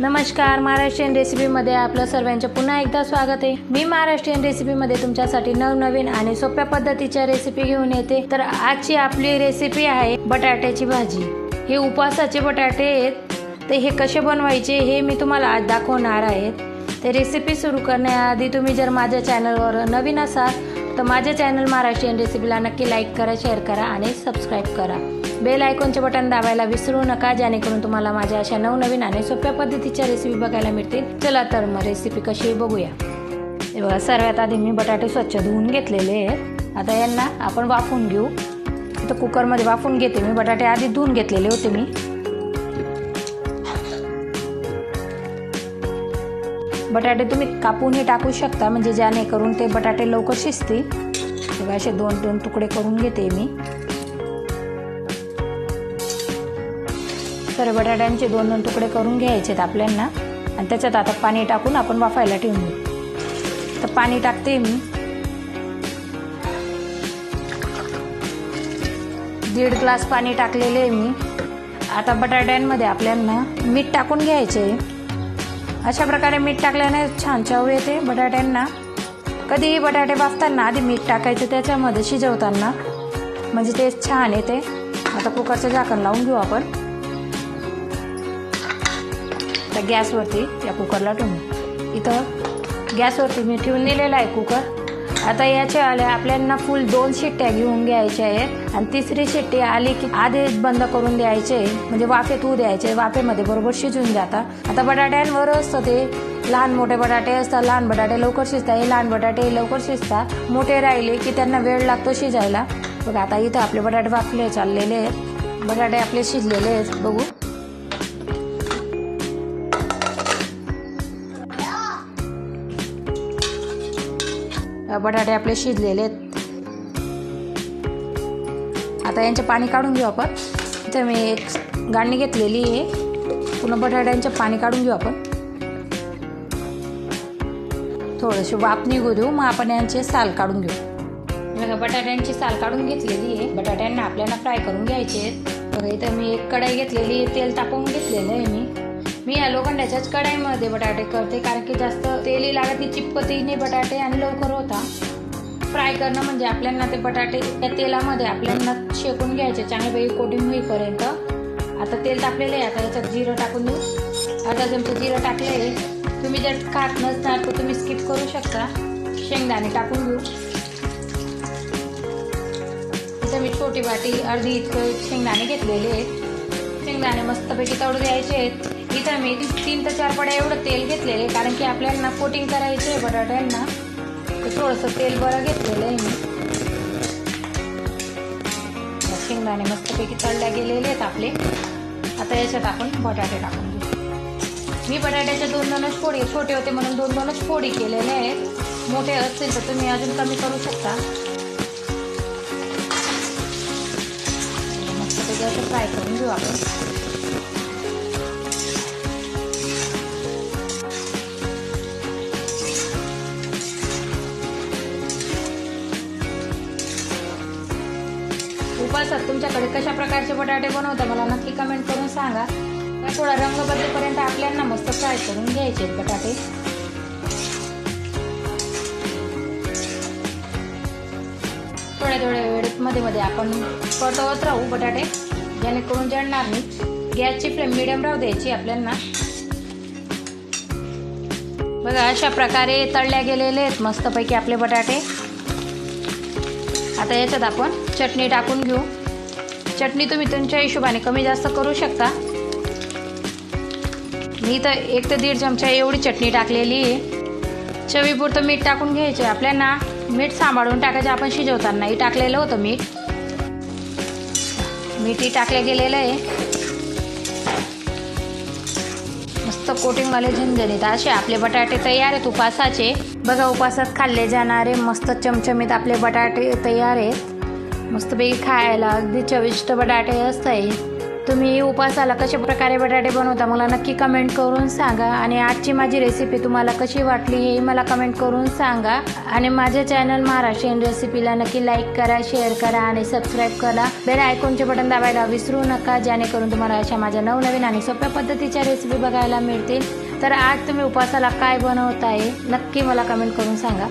नमस्कार महाराष्ट्रीयन रेसिपीमध्ये आपलं सर्वांचे पुन्हा एकदा स्वागत आहे. मी महाराष्ट्रीयन रेसिपीमध्ये तुमच्यासाठी नवनवीन आणि सोप्या पद्धतीच्या रेसिपी घेऊन येते. तर आजची आपली रेसिपी आहे बटाट्याची भाजी. हे उपवासाचे बटाटे आहेत. तर हे कसे बनवायचे हे मी तुम्हाला आज दाखवणार आहे. ते रेसिपी सुरू करण्याआधी तुम्ही जर माझ्या चॅनलवर नवीन असाल तर माझ्या चॅनल महाराष्ट्रीयन रेसिपीला नक्की लाईक करा शेअर करा आणि सबस्क्राईब करा. बेल आयकॉनचे बटन दाबायला विसरू नका जेणेकरून तुम्हाला माझ्या अशा नवनवीन आणि सोप्या पद्धतीच्या रेसिपी बघायला मिळतील. चला तर मग रेसिपी कशी बघूया. सर्वात आधी मी बटाटे स्वच्छ धुवून घेतलेले आहेत. आता यांना आपण वाफून घेऊ. तर कुकरमध्ये वाफून घेते मी. बटाटे आधी धुवून घेतलेले होते मी. बटाटे तुम्ही कापूनही टाकू शकता म्हणजे जेणेकरून ते बटाटे लवकर शिजतील. बघा असे दोन दोन तुकडे करून घेते मी. तर बटाट्यांचे दोन दोन तुकडे करून घ्यायचे आहेत आपल्याला आणि त्याच्यात आता पाणी टाकून आपण वाफायला ठेवून तर पाणी टाकते मी. दीड ग्लास पाणी टाकलेले आहे मी. आता बटाट्यांमध्ये आपल्याला मीठ टाकून घ्यायचे. अशा प्रकारे मीठ टाकल्याने छान चव येते बटाट्यांना. कधीही बटाटे बाफताना आधी मीठ टाकायचं त्याच्यामध्ये शिजवताना. म्हणजे ते छान येते. आता कुकरचं झाकण लावून घेऊ आपण. आता गॅसवरती या कुकरला ठेवून. इथं गॅसवरती मी ठेवून दिलेला आहे कुकर. आता याच्या आल्या आपल्याला फुल दोन शिट्ट्या घेऊन घ्यायच्या आहेत आणि तिसरी शिट्टी आली की आधीच बंद करून द्यायचे म्हणजे वाफेत होऊ द्यायचे वाफेमध्ये बरोबर शिजून जातात आता बटाट्यांवर असतं ते. लहान मोठे बटाटे असतात लहान बटाटे लवकर शिजतात हे लहान बटाटे लवकर शिजतात मोठे राहिले की त्यांना वेळ लागतो शिजायला. बघा आता इथं आपले बटाटे वाफले चाललेले आहेत. बटाटे आपले शिजलेले आहेत. बघू. बटाटे आपले शिजलेले आहेत. आता यांचे पाणी काढून घेऊ आपण. इथं मी एक गाणी घेतलेली आहे. पुन्हा बटाट्यांचे पाणी काढून घेऊ आपण. थोडेसे वाफ निघू देऊ. मग आपण यांचे साल काढून घेऊ. बघा बटाट्यांची साल काढून घेतलेली आहे. बटाट्यांना आपल्याला फ्राय करून घ्यायचे आहेत. बघा इथं मी एक कढाई घेतलेली आहे. तेल टाकून घेतलेलं आहे मी. मी या लोखंडाच्याच कढाईमध्ये बटाटे करते कारण की जास्त तेलही लागत नाही चिपकतही नाही बटाटे आणि लवकर होता. फ्राय करणं म्हणजे आपल्याला ते बटाटे त्या तेलामध्ये आपल्याला शेकून घ्यायचे चांगल्यापैकी कोटिंग होईपर्यंत. आता तेल टाकलेलं आहे आता याच्यात जिरं टाकून देऊ. अर्धा चमचा जिरं टाकले आहे तुम्ही जर खात नसणार तर तुम्ही स्किप करू शकता. शेंगदाणे टाकून घेऊ इथं मी छोटी वाटी अर्धी इतकं शेंगदाणे घेतलेले आहेत. शेंगदाणे मस्तपैकी तळू द्यायचे आहेत. इथं मी तीन ते चार पड्या एवढं तेल घेतलेले कारण की आपल्याला कोटिंग करायचे आहे बटाट्यांना. तर थोडंसं तेल बरं घेतलेलं आहे मी. शेंगदाणे मस्तपैकी तळल्या गेलेले आहेत आपले. आता याच्यात आपण बटाटे टाकून घेऊ. मी बटाट्याच्या दोन दोनच फोडी छोटे होते म्हणून दोन दोनच फोडी केलेले आहेत. मोठे असतील तर तुम्ही अजून कमी करू शकता. मस्तपैकी असं फ्राय करून घेऊ आपण. उपासात तुमच्याकडे कशा प्रकारचे बटाटे बनवता मला नक्की कमेंट करून सांगा. थोडा रंग बदलेपर्यंत आपल्याला मस्त फ्राय करून घ्यायचे बटाटे. थोड्या थोड्या वेळेत मध्ये मध्ये आपण परतवत राहू बटाटे. जेणेकरून जळणार नाही. गॅसची फ्लेम मिडियम राहू द्यायची आपल्याला बघा अशा प्रकारे तळल्या गेलेले आहेत मस्तपैकी आपले बटाटे. आता याच्यात आपण चटणी टाकून घेऊ. चटणी तुम्ही तुमच्या हिशोबाने कमी जास्त करू शकता. मी तर एक ते दीड चमचा एवढी चटणी टाकलेली आहे. चवीपुरतं मीठ टाकून घ्यायचे आपल्याला मीठ सांभाळून टाकायचं आपण शिजवतानाही टाकलेलं होतं मीठ. मीठही टाकलं गेलेलं आहे. मस्त कोटिंगवाले झणझणीत असे आपले बटाटे तयार आहेत उपासाचे. बघा उपासात खाल्ले जाणारे मस्त चमचमीत आपले बटाटे तयार आहेत. मस्तपैकी खायला अगदी चविष्ट बटाटे असतात तुम्ही उपासाला कशा प्रकारे बटाटे बनवता मला नक्की कमेंट करून सांगा. आणि आजची माझी रेसिपी तुम्हाला कशी वाटली हे मला कमेंट करून सांगा. आणि माझ्या चॅनल महाराष्ट्रीयन रेसिपीला नक्की लाईक करा शेअर करा आणि सबस्क्राईब करा. बेल आयकॉनचे बटन दाबायला विसरू नका जेणेकरून तुम्हाला अशा माझ्या नवनवीन आणि सोप्या पद्धतीच्या रेसिपी बघायला मिळतील. तर आज तुम्ही उपासाला काय बनवत आहे नक्की मला कमेंट करून सांगा.